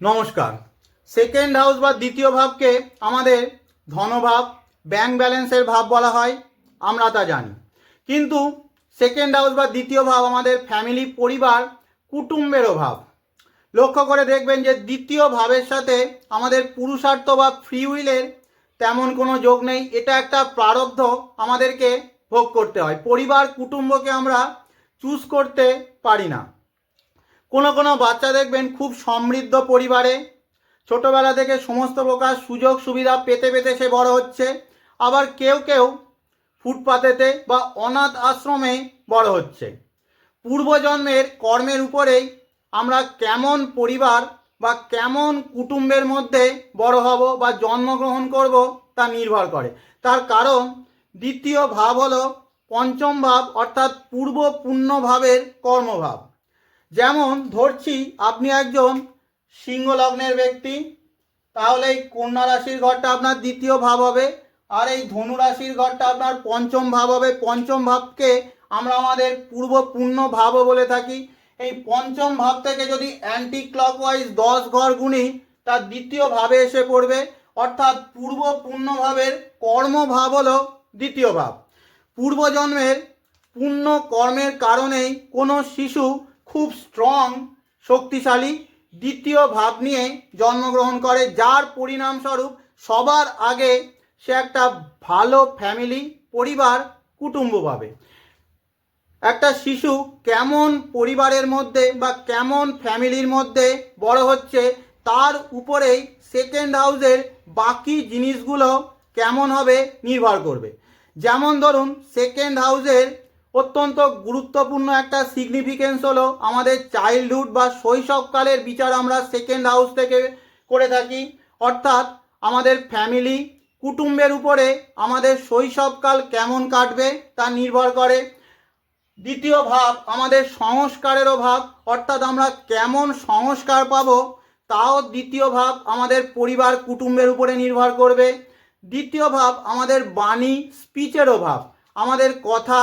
নমস্কার। Second house বা দ্বিতীয় ভাবকে আমাদের ধনভাব ব্যাংক ব্যালেন্সের ভাব বলা হয়, আমরা তা জানি। কিন্তু সেকেন্ড হাউস বা দ্বিতীয় ভাব আমাদের ফ্যামিলি পরিবার, কুটুম্বেরও ভাব। লক্ষ্য করে দেখবেন যে দ্বিতীয় ভাবের সাথে আমাদের পুরুষার্থ বা ফ্রি উইলের তেমন কোনো যোগ নেই। এটা একটা প্রারব্ধ আমাদেরকে ভোগ করতে হয়। পরিবার, কুটুম্বকে আমরা চুজ করতে পারি না। কোনো কোনো বাচ্চা দেখবেন খুব সমৃদ্ধ পরিবারে। ছোটবেলা থেকে সমস্ত প্রকার সুযোগ সুবিধা পেতে পেতে সে বড় হচ্ছে। আবার কেউ কেউ ফুটপাতেতে বা অনাথ আশ্রমে বড় হচ্ছে। পূর্বজন্মের কর্মের উপরেই আমরা কেমন পরিবার বা কেমন কুটুম্বের মধ্যে বড় হব বা জন্মগ্রহণ করব তা নির্ভর করে। তার কারণ দ্বিতীয় ভাব হলো পঞ্চম ভাব অর্থাৎ পূর্ব পুণ্য ভাবের কর্মভাব। যেমন ধরছি আপনি একজন সিংহ লগ্নের ব্যক্তি, তাহলে এই কন্যা রাশির ঘরটা আপনার দ্বিতীয় ভাব হবে, আর এই ধনু রাশির ঘরটা আপনার পঞ্চম ভাব হবে। পঞ্চম ভাবকে আমরা আমাদের পূর্ব পূর্ণ ভাবও বলে থাকি। এই পঞ্চম ভাব থেকে যদি অ্যান্টি ক্লকওয়াইজ দশ ঘর গুণি তার দ্বিতীয় ভাবে এসে পড়বে। অর্থাৎ পূর্ব পূর্ণ ভাবের কর্মভাব হলো দ্বিতীয় ভাব। পূর্বজন্মের পূর্ণ কর্মের কারণেই কোনো শিশু খুব স্ট্রং শক্তিশালী, দ্বিতীয় ভাব নিয়ে জন্মগ্রহণ করে, যার পরিণামস্বরূপ সবার আগে সে একটা ভালো ফ্যামিলি পরিবার, কুটুম্ব পাবে। একটা শিশু কেমন পরিবারের মধ্যে বা কেমন ফ্যামিলির মধ্যে বড় হচ্ছে, তার উপরেই সেকেন্ড হাউসের বাকি জিনিসগুলো কেমন হবে নির্ভর করবে। যেমন ধরুন সেকেন্ড হাউসের অত্যন্ত গুরুত্বপূর্ণ একটা সিগনিফিকেন্স হলো আমাদের চাইল্ডহুড বা শৈশবকালের বিচার আমরা সেকেন্ড হাউস থেকে করে থাকি। অর্থাৎ আমাদের ফ্যামিলি কুটুম্বের উপরে আমাদের শৈশবকাল কেমন কাটবে তা নির্ভর করে। দ্বিতীয় ভাব, আমাদের সংস্কারেরও ভাব, অর্থাৎ আমরা কেমন সংস্কার পাব তাও দ্বিতীয় ভাব আমাদের পরিবার কুটুম্বের উপরে নির্ভর করবে। দ্বিতীয় ভাব আমাদের বাণী স্পিচেরও ভাব, আমাদের কথা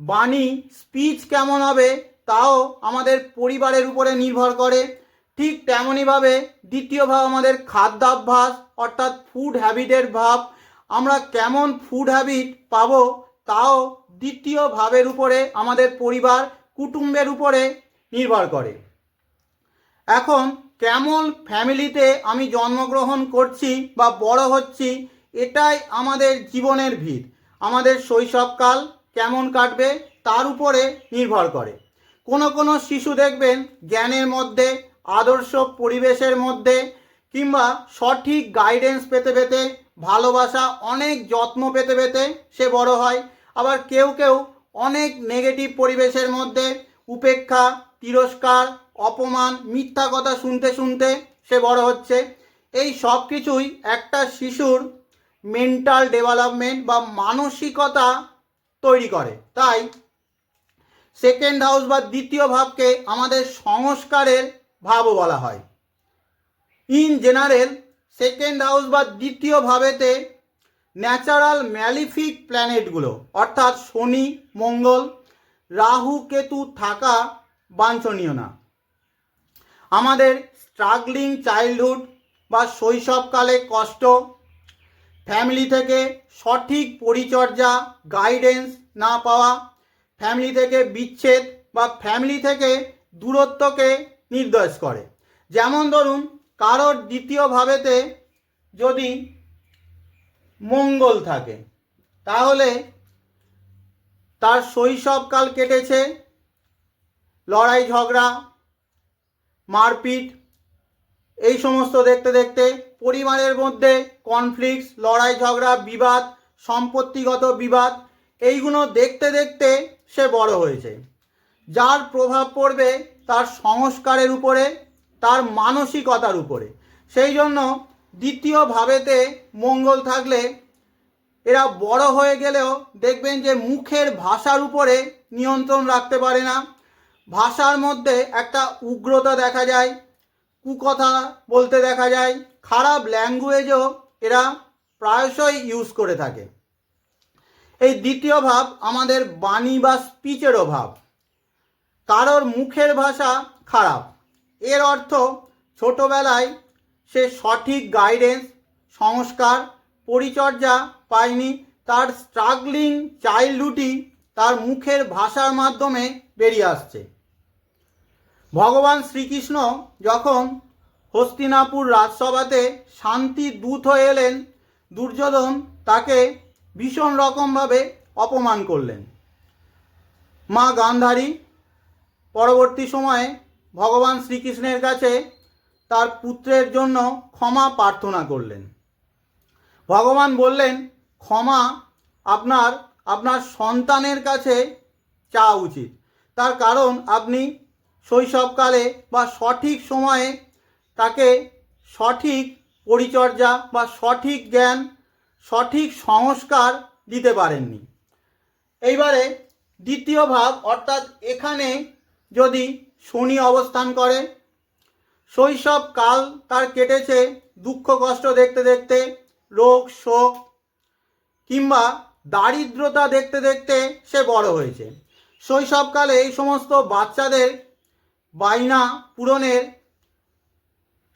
বাণী স্পিচ কেমন হবে তাও আমাদের পরিবারের উপরে নির্ভর করে। ঠিক তেমনইভাবে দ্বিতীয় ভাব আমাদের খাদ্যাভ্যাস, অর্থাৎ ফুড হ্যাবিটের ভাব। আমরা কেমন ফুড হ্যাবিট পাবো তাও দ্বিতীয় ভাবের উপরে আমাদের পরিবার, কুটুম্বের উপরে নির্ভর করে। এখন কেমন ফ্যামিলিতে আমি জন্মগ্রহণ করছি বা বড় হচ্ছি, এটাই আমাদের জীবনের ভিত। আমাদের শৈশবকাল কেমন কাটবে তার উপরে নির্ভর করে। কোনো কোনো শিশু দেখবেন জ্ঞানের মধ্যে, আদর্শ পরিবেশের মধ্যে, কিংবা সঠিক গাইডেন্স পেতে পেতে, ভালোবাসা অনেক যত্ন পেতে পেতে সে বড় হয়। আবার কেউ কেউ অনেক নেগেটিভ পরিবেশের মধ্যে উপেক্ষা, তিরস্কার, অপমান, মিথ্যা কথা শুনতে শুনতে সে বড় হচ্ছে। এই সব কিছুই একটা শিশুর মেন্টাল ডেভেলপমেন্ট বা মানসিকতা তৈরি করে। তাই সেকেন্ড হাউস বা দ্বিতীয় ভাবকে আমাদের সংস্কারের ভাবও বলা হয়। ইন জেনারেল সেকেন্ড হাউস বা দ্বিতীয় ভাবেতে ন্যাচারাল ম্যালিফিক প্ল্যানেটগুলো অর্থাৎ শনি, মঙ্গল, রাহু, কেতু থাকা বাঞ্ছনীয় না। আমাদের স্ট্রাগলিং চাইল্ডহুড বা শৈশবকালে কষ্ট ফ্যামিলি থেকে সঠিক পরিচর্যা গাইডেন্স না পাওয়া ফ্যামিলি থেকে বিচ্ছেদ বা ফ্যামিলি থেকে দূরত্বকে নির্দেশ করে। যেমন ধরুন, কারোর দ্বিতীয় ভাবেতে যদি মঙ্গল থাকে, তাহলে তার শৈশবকাল কেটেছে, লড়াই ঝগড়া, মারপিট এই সমস্ত দেখতে দেখতে পরিবারের মধ্যে কনফ্লিক্টস লড়াই, ঝগড়া, বিবাদ, সম্পত্তিগত বিবাদ, এইগুলো দেখতে দেখতে সে বড় হয়েছে। যার প্রভাব পড়বে তার সংস্কারের উপরে, তার মানসিকতার উপরে। সেই জন্য দ্বিতীয় ভাবেতে মঙ্গল থাকলে এরা বড় হয়ে গেলেও দেখবেন যে মুখের ভাষার উপরে নিয়ন্ত্রণ রাখতে পারে না। ভাষার মধ্যে একটা উগ্রতা দেখা যায় কুকথা বলতে দেখা যায়, খারাপ ল্যাঙ্গুয়েজও এরা প্রায়শই ইউজ করে থাকে। এই দ্বিতীয় ভাব আমাদের বাণী বা স্পিচেরও ভাব। কারোর মুখের ভাষা খারাপ। এর অর্থ ছোটবেলায় সে সঠিক গাইডেন্স সংস্কার, পরিচর্যা পায়নি, তার স্ট্রাগলিং চাইল্ডহুডই তার মুখের ভাষার মাধ্যমে বেরিয়ে আসছে। ভগবান শ্রীকৃষ্ণ যখন হস্তিনাপুর রাজসভাতে শান্তি দূত হয়ে এলেন, দুর্যোধন তাকে ভীষণ রকমভাবে অপমান করলেন। মা গান্ধারী পরবর্তী সময়ে ভগবান শ্রীকৃষ্ণের কাছে তার পুত্রের জন্য ক্ষমা প্রার্থনা করলেন। ভগবান বললেন, ক্ষমা আপনার আপনার সন্তানের কাছে চাওয়া উচিত। তার কারণ আপনি শৈশবকালে বা সঠিক সময়ে তাকে সঠিক পরিচর্যা বা সঠিক জ্ঞান, সঠিক সংস্কার দিতে পারেননি। এইবারে দ্বিতীয় ভাব অর্থাৎ এখানে যদি শনি অবস্থান করে শৈশব কাল তার কেটেছে দুঃখ, কষ্ট দেখতে দেখতে, রোগ, শোক কিংবা দারিদ্রতা দেখতে দেখতে সে বড় হয়েছে। শৈশবকালে এই সমস্ত বাচ্চাদের বায়না পূরণের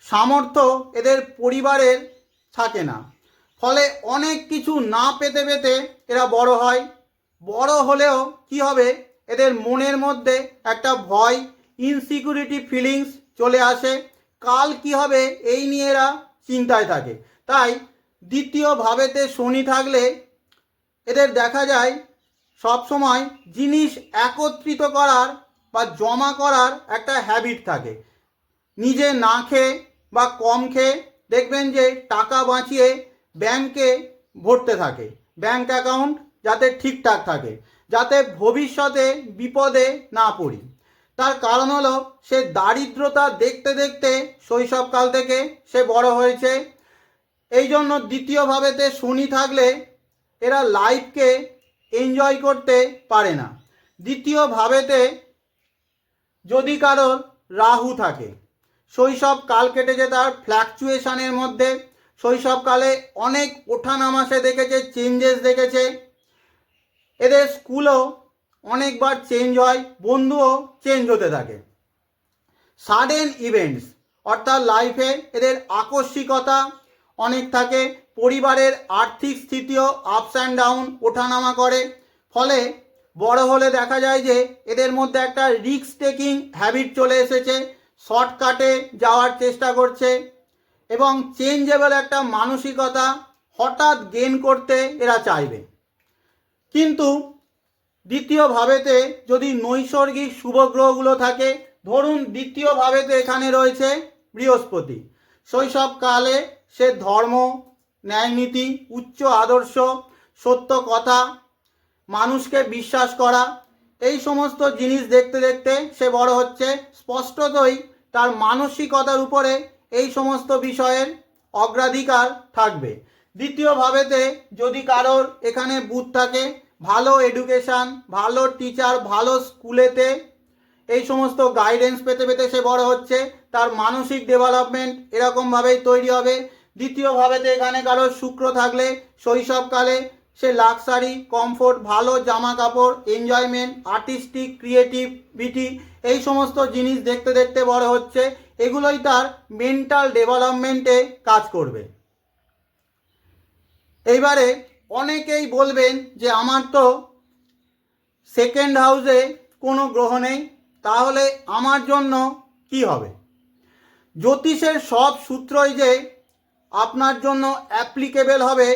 সামর্থ্য এদের পরিবারের থাকে না। ফলে অনেক কিছু না পেতে পেতে এরা বড় হয়। বড় হলেও কি হবে? এদের মনের মধ্যে একটা ভয় ইনসিকিউরিটি ফিলিংস চলে আসে। কাল কি হবে? এই নিয়ে এরা চিন্তায় থাকে। তাই দ্বিতীয় ভাবেতে শনি থাকলে এদের দেখা যায় সবসময় জিনিস একত্রিত করার বা জমা করার একটা হ্যাবিট থাকে। নিজে না খেয়ে বা কম খেয়ে দেখবেন যে টাকা বাঁচিয়ে ব্যাংকে ভরতে থাকে। ব্যাংক অ্যাকাউন্ট যাতে ঠিকঠাক থাকে, যাতে ভবিষ্যতে বিপদে না পড়ি। তার কারণ হলো সে দারিদ্রতা দেখতে দেখতে শৈশবকাল থেকে সে বড় হয়েছে। এই জন্য দ্বিতীয় ভাবেতে শনি থাকলে এরা লাইফকে এনজয় করতে পারে না। দ্বিতীয় ভাবেতে যদি কারোর রাহু থাকে। শৈশব কাল কেটেছে তার ফ্ল্যাকচুয়েশনের মধ্যে। শৈশবকালে অনেক ওঠানামা সে দেখেছে চেঞ্জেস দেখেছে। এদের স্কুলও অনেকবার চেঞ্জ হয়, বন্ধুও চেঞ্জ হতে থাকে। সাডেন ইভেন্টস অর্থাৎ লাইফে এদের আকস্মিকতা অনেক থাকে। পরিবারের আর্থিক স্থিতিও আপস অ্যান্ড ডাউন ওঠানামা করে। ফলে বড় হলে দেখা যায় যে এদের মধ্যে একটা রিস্ক টেকিং হ্যাবিট চলে এসেছে শর্টকাটে যাওয়ার চেষ্টা করছে এবং চেঞ্জেবল একটা মানসিকতা হঠাৎ গেন করতে এরা চাইবে। কিন্তু দ্বিতীয় ভাবেতে যদি নৈসর্গিক শুভ গ্রহগুলো থাকে, ধরুন দ্বিতীয় ভাবেতে এখানে রয়েছে বৃহস্পতি। শৈশবকালে সে ধর্ম, ন্যায়নীতি, উচ্চ আদর্শ, সত্য কথা মানুষকে বিশ্বাস করা, এই সমস্ত জিনিস দেখতে দেখতে সে বড় হচ্ছে। স্পষ্টতই তার মানসিকতার উপরে এই সমস্ত বিষয়ের অগ্রাধিকার থাকবে। দ্বিতীয় ভাবেতে যদি কারোর এখানে বুথ থাকে, ভালো এডুকেশান ভালো টিচার ভালো স্কুলেতে এই সমস্ত গাইডেন্স পেতে পেতে সে বড় হচ্ছে, তার মানসিক ডেভেলপমেন্ট এরকমভাবেই তৈরি হবে। দ্বিতীয় ভাবেতে এখানে কারোর শুক্র থাকলে, শৈশবকালে সে লাক্সারি, কমফোর্ট, ভালো জামা কাপড় এনজয়মেন্ট, আর্টিস্টিক ক্রিয়েটিভিটি এই সমস্ত জিনিস দেখতে দেখতে বড় হচ্ছে। এগুলোই তার মেন্টাল ডেভেলপমেন্টে কাজ করবে। এইবারে অনেকেই বলবেন যে, আমার তো সেকেন্ড হাউসে কোনো গ্রহ নেই, তাহলে আমার জন্য কি হবে? জ্যোতিষের সব সূত্রই যে আপনার জন্য অ্যাপ্লিকেবেল হবে,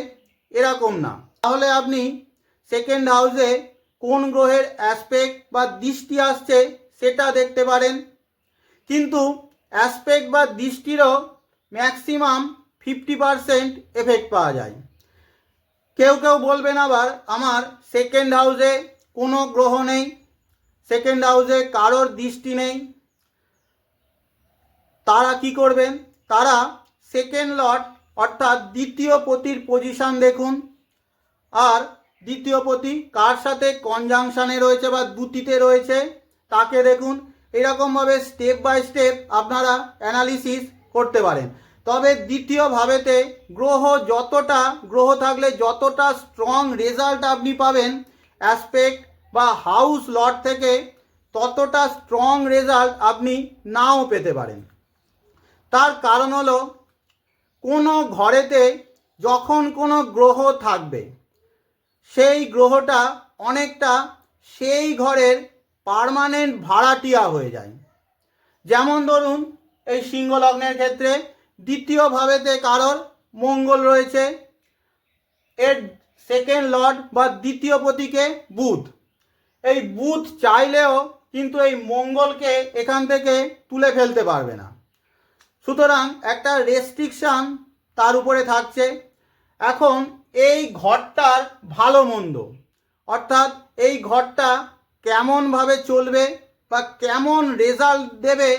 এরকম না। তাহলে আপনি সেকেন্ড হাউসে কোন গ্রহের অ্যাসপেক্ট বা দৃষ্টি আসছে সেটা দেখতে পারেন। কিন্তু অ্যাসপেক্ট বা দৃষ্টিরও ম্যাক্সিমাম ফিফটি পারসেন্ট এফেক্ট পাওয়া যায়। কেউ কেউ বলবেন আবার, আমার সেকেন্ড হাউসে কোনো গ্রহ নেই সেকেন্ড হাউসে কারোর দৃষ্টি নেই। তারা কি করবেন? তারা সেকেন্ড লট অর্থাৎ দ্বিতীয় পতির পজিশন দেখুন। আর দ্বিতীয় পতি কার সাথে কনজাংশনে রয়েছে বা দুটিতে রয়েছে, তাকে দেখুন। এরকমভাবে স্টেপ বাই স্টেপ আপনারা অ্যানালিসিস করতে পারেন। তবে দ্বিতীয় ভাবেতে গ্রহ যতটা, গ্রহ থাকলে যতটা স্ট্রং রেজাল্ট আপনি পাবেন অ্যাসপেক্ট বা হাউস লট থেকে ততটা স্ট্রং রেজাল্ট আপনি নাও পেতে পারেন। তার কারণ হলো, কোনো ঘরেতে যখন কোনো গ্রহ থাকবে সেই গ্রহটা অনেকটা সেই ঘরের পার্মানেন্ট ভাড়াটিয়া হয়ে যায়। যেমন ধরুন, এই সিংহ লগ্নের ক্ষেত্রে দ্বিতীয় ভাবেতে কারোর মঙ্গল রয়েছে, এর সেকেন্ড লর্ড বা দ্বিতীয় প্রতীকে বুধ। এই বুধ চাইলেও কিন্তু এই মঙ্গলকে এখান থেকে তুলে ফেলতে পারবে না। সুতরাং একটা রেস্ট্রিকশান তার উপরে থাকছে। এখন এই ঘরটার ভালো মন্দ। অর্থাৎ এই ঘরটা কেমনভাবে চলবে বা কেমন রেজাল্ট দেবে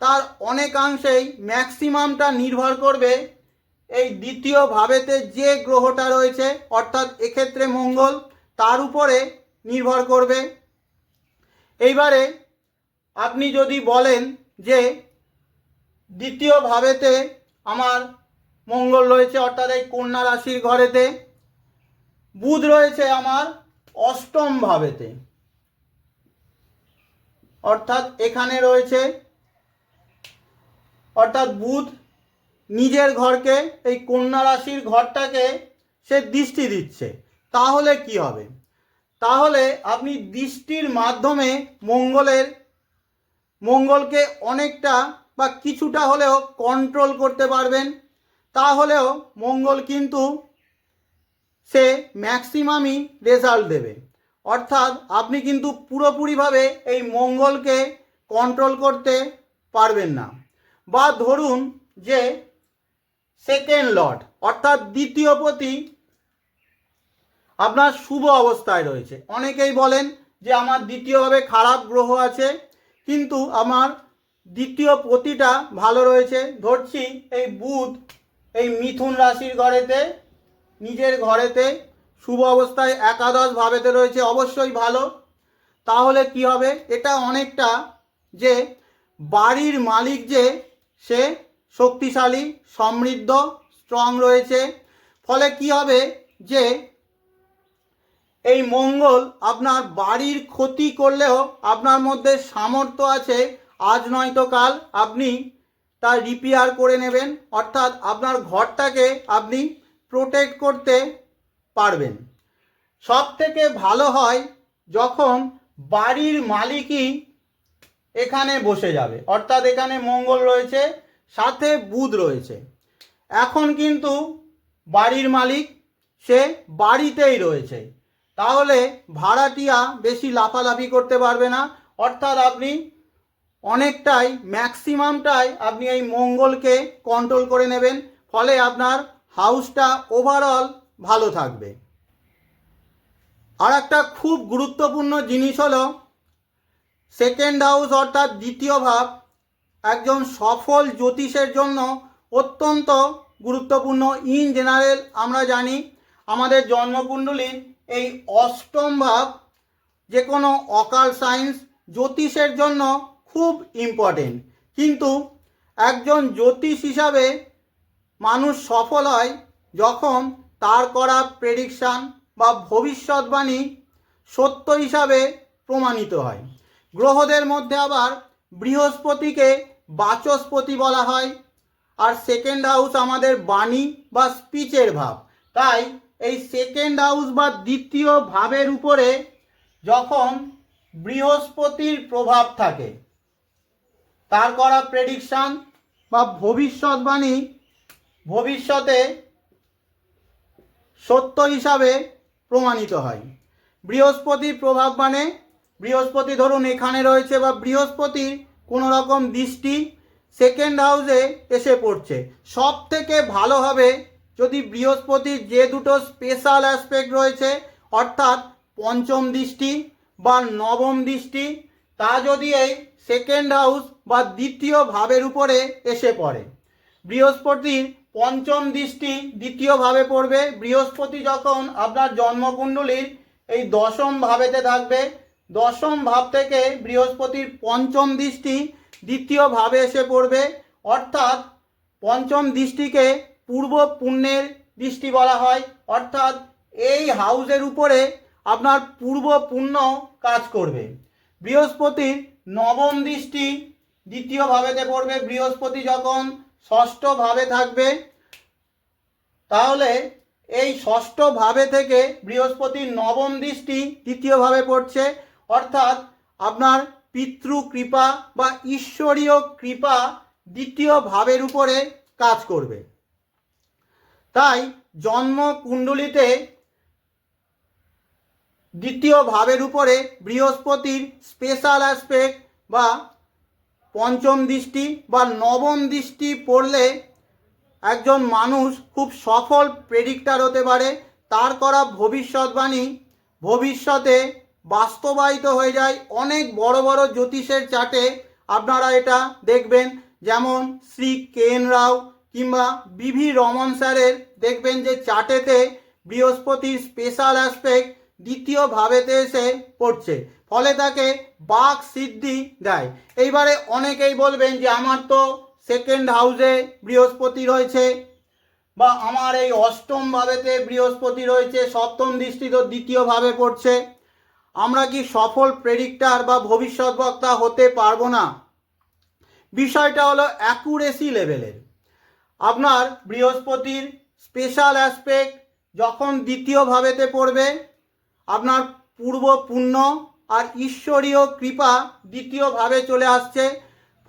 তার অনেকাংশেই ম্যাক্সিমামটা নির্ভর করবে এই দ্বিতীয় ভাবেতে যে গ্রহটা রয়েছে, অর্থাৎ এক্ষেত্রে মঙ্গল, তার উপরে নির্ভর করবে। এইবারে আপনি যদি বলেন যে দ্বিতীয় ভাবেতে আমার মঙ্গল রয়েছে অর্থাৎ এই কন্যা রাশির ঘরেতে। বুধ রয়েছে আমার অষ্টম ভাবেতে। অর্থাৎ এখানে রয়েছে, অর্থাৎ বুধ নিজের ঘরকে, এই কন্যা রাশির ঘরটাকে সে দৃষ্টি দিচ্ছে। তাহলে কি হবে? তাহলে আপনি দৃষ্টির মাধ্যমে মঙ্গলের, মঙ্গলকে অনেকটা বা কিছুটা হলেও কন্ট্রোল করতে পারবেন। তাহলেও মঙ্গল কিন্তু সে ম্যাক্সিমামই রেজাল্ট দেবে। অর্থাৎ আপনি কিন্তু পুরোপুরিভাবে এই মঙ্গলকে কন্ট্রোল করতে পারবেন না। বা ধরুন যে সেকেন্ড লর্ড অর্থাৎ দ্বিতীয় পতি আপনার শুভ অবস্থায় রয়েছে। অনেকেই বলেন যে আমার দ্বিতীয়ভাবে খারাপ গ্রহ আছে, কিন্তু আমার দ্বিতীয় পতিটা ভালো রয়েছে। ধরছি এই বুধ এই মিথুন রাশির ঘরেতে, নিজের ঘরেতে শুভ অবস্থায় একাদশ ভাবেতে রয়েছে, অবশ্যই ভালো। তাহলে কি হবে? এটা অনেকটা যে বাড়ির মালিক যে, সে শক্তিশালী, সমৃদ্ধ স্ট্রং রয়েছে। ফলে কি হবে? যে এই মঙ্গল আপনার বাড়ির ক্ষতি করলেও আপনার মধ্যে সামর্থ্য আছে। আজ নয়তো কাল আপনি তা রিপেয়ার করে নেবেন। অর্থাৎ আপনার ঘরটাকে আপনি প্রোটেক্ট করতে পারবেন। সব থেকে ভালো হয় যখন বাড়ির মালিকই এখানে বসে যাবে। অর্থাৎ এখানে মঙ্গল রয়েছে, সাথে বুধ রয়েছে। এখন কিন্তু বাড়ির মালিক, সে বাড়িতেই রয়েছে। তাহলে ভাড়াটিয়া বেশি লাফালাফি করতে পারবে না। অর্থাৎ আপনি অনেকটাই ম্যাক্সিমামটাই আপনি এই মঙ্গলকে কন্ট্রোল করে নেবেন, ফলে আপনার হাউসটা ওভারঅল ভালো থাকবে। আর একটা খুব গুরুত্বপূর্ণ জিনিস হলো সেকেন্ড হাউস অর্থাৎ দ্বিতীয় ভাব, একজন সফল জ্যোতিষের জন্য অত্যন্ত গুরুত্বপূর্ণ। ইন জেনারেল আমরা জানি, আমাদের জন্মকুণ্ডলীর এই অষ্টম ভাব যে কোনো অকাল সায়েন্স জ্যোতিষের জন্য খুব ইম্পর্টেন্ট কিন্তু একজন জ্যোতিষ হিসাবে মানুষ সফল হয় যখন তার করা প্রেডিকশান বা ভবিষ্যৎবাণী সত্য হিসাবে প্রমাণিত হয়। গ্রহদের মধ্যে আবার বৃহস্পতিকে বাচস্পতি বলা হয় আর সেকেন্ড হাউস আমাদের বাণী বা স্পিচের ভাব। তাই এই সেকেন্ড হাউস বা দ্বিতীয় ভাবের উপরে যখন বৃহস্পতির প্রভাব থাকে তার করা প্রেডিকশান বা ভবিষ্যৎবাণী ভবিষ্যতে সত্য হিসাবে প্রমাণিত হয়। বৃহস্পতির প্রভাব মানে বৃহস্পতি ধরুন এখানে রয়েছে বা বৃহস্পতির কোনো রকম দৃষ্টি সেকেন্ড হাউসে এসে পড়ছে। সব থেকে ভালো হবে যদি বৃহস্পতির যে দুটো স্পেশাল অ্যাসপেক্ট রয়েছে, অর্থাৎ পঞ্চম দৃষ্টি বা নবম দৃষ্টি, তা যদি এই সেকেন্ড হাউস বা দ্বিতীয় ভাবের উপরে এসে পড়ে। বৃহস্পতির পঞ্চম দৃষ্টি দ্বিতীয় ভাবে পড়বে। বৃহস্পতি যখন আপনার জন্মকুণ্ডলীর এই দশম ভাবেতে থাকবে, দশম ভাব থেকে বৃহস্পতির পঞ্চম দৃষ্টি দ্বিতীয় ভাবে এসে পড়বে। অর্থাৎ পঞ্চম দৃষ্টিকে পূর্ব পুণ্যের দৃষ্টি বলা হয়। অর্থাৎ এই হাউসের উপরে আপনার পূর্ব পুণ্য কাজ করবে। বৃহস্পতির নবম দৃষ্টি দ্বিতীয় ভাবেতে পড়বে, বৃহস্পতি যখন ষষ্ঠভাবে থাকবে, তাহলে এই ষষ্ঠ ভাবে থেকে বৃহস্পতির নবম দৃষ্টি তৃতীয়ভাবে পড়ছে। অর্থাৎ আপনার পিতৃ কৃপা বা ঈশ্বরীয় কৃপা দ্বিতীয় ভাবের উপরে কাজ করবে। তাই জন্ম কুণ্ডলিতে দ্বিতীয় ভাবের উপরে বৃহস্পতির স্পেশাল অ্যাসপেক্ট বা পঞ্চম দৃষ্টি বা নবম দৃষ্টি পড়লে একজন মানুষ খুব সফল প্রেডিক্টার হতে পারে। তার করা ভবিষ্যৎবাণী ভবিষ্যতে বাস্তবায়িত হয়ে যায়। অনেক বড় বড় জ্যোতিষের চাটে আপনারা এটা দেখবেন। যেমন শ্রী কেন রাও কিংবা বিভি রমন স্যারের দেখবেন যে চার্টেতে বৃহস্পতির স্পেশাল অ্যাসপেক্ট দ্বিতীয় ভাবেতে এসে পড়ছে। ফলে তাকে বাক সিদ্ধি দেয়। এইবারে অনেকেই বলবেন যে, আমার তো সেকেন্ড হাউসে বৃহস্পতি রয়েছে বা আমার এই অষ্টম ভাবেতে বৃহস্পতি রয়েছে, সপ্তম দৃষ্টি তো দ্বিতীয় ভাবে পড়ছে। আমরা কি সফল প্রেডিক্টার বা ভবিষ্যৎ বক্তা হতে পারব না? বিষয়টা হলো অ্যাকুরেসি লেভেলের আপনার বৃহস্পতির স্পেশাল অ্যাসপেক্ট যখন দ্বিতীয় ভাবেতে পড়বে, আপনার পূর্ব পুণ্য আর ঈশ্বরীয় কৃপা দ্বিতীয়ভাবে চলে আসছে।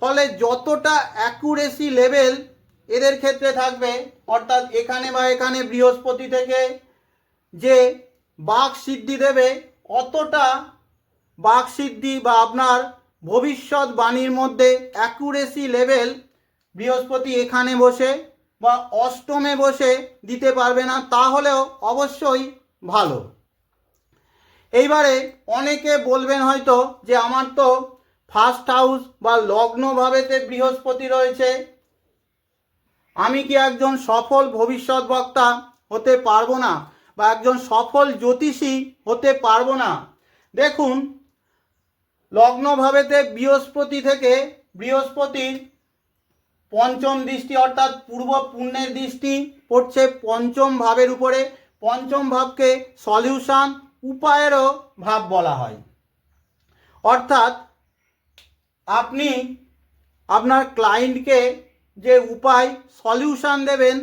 ফলে যতটা অ্যাকুরেসি লেভেল এদের ক্ষেত্রে থাকবে, অর্থাৎ এখানে বা এখানে বৃহস্পতি থেকে যে বাক সিদ্ধি দেবে, অতটা বাক সিদ্ধি বা আপনার ভবিষ্যৎ বাণীর মধ্যে অ্যাকুরেসি লেভেল বৃহস্পতি এখানে বসে বা অষ্টমে বসে দিতে পারবে না, তাহলেও অবশ্যই ভালো। এইবারে অনেকে বলবেন হয়তো যে আমার তো ফার্স্ট হাউস বা লগ্ন ভাবেতে বৃহস্পতি রয়েছে। আমি কি একজন সফল ভবিষ্যৎ বক্তা হতে পারব না? বা একজন সফল জ্যোতিষী হতে পারব না? দেখুন লগ্ন ভাবেতে বৃহস্পতি থেকে বৃহস্পতির পঞ্চম দৃষ্টি অর্থাৎ পূর্ব পুণ্যের দৃষ্টি পড়ছে পঞ্চম ভাবের উপরে। পঞ্চম ভাবকে সলিউশন উপায়েরও ভাব বলা হয়। অর্থাৎ আপনি আপনার ক্লায়েন্টকে যে উপায়, সলিউশন দেবেন,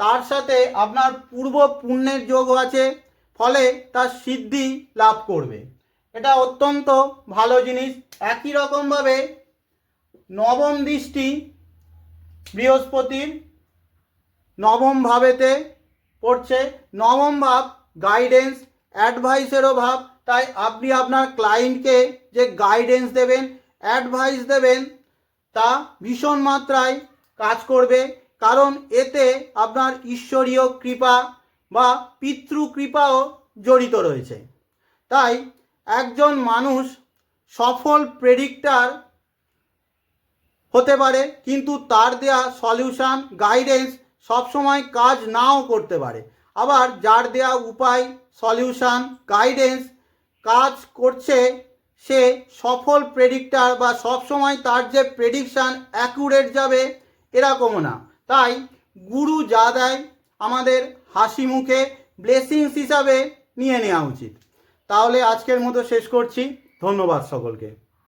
তার সাথে আপনার পূর্ব পুণ্যের যোগ আছে, ফলে তার সিদ্ধি লাভ করবে। এটা অত্যন্ত ভালো জিনিস। একই রকমভাবে নবম দৃষ্টি বৃহস্পতির নবম ভাবেতে পড়ছে। নবম ভাব গাইডেন্স অ্যাডভাইসেরও ভাব। তাই আপনি আপনার ক্লায়েন্টকে যে গাইডেন্স দেবেন অ্যাডভাইস দেবেন, তা ভীষণ মাত্রায় কাজ করবে। কারণ এতে আপনার ঈশ্বরীয় কৃপা বা পিতৃ কৃপাও জড়িত রয়েছে। তাই একজন মানুষ সফল প্রেডিক্টার হতে পারে, কিন্তু তার দেয়া সলিউশন গাইডেন্স সবসময় কাজ নাও করতে পারে। আবার যার দেয়া উপায় সলিউশন গাইডেন্স কাজ করছে, সে সফল প্রেডিক্টার বা সবসময় তার যে প্রেডিকশান অ্যাকুরেট যাবে, এরকমও না। তাই গুরু যা দেয় আমাদের হাসি মুখে ব্লেসিংস হিসাবে নিয়ে নেওয়া উচিত। তাহলে আজকের মতো শেষ করছি। ধন্যবাদ সকলকে।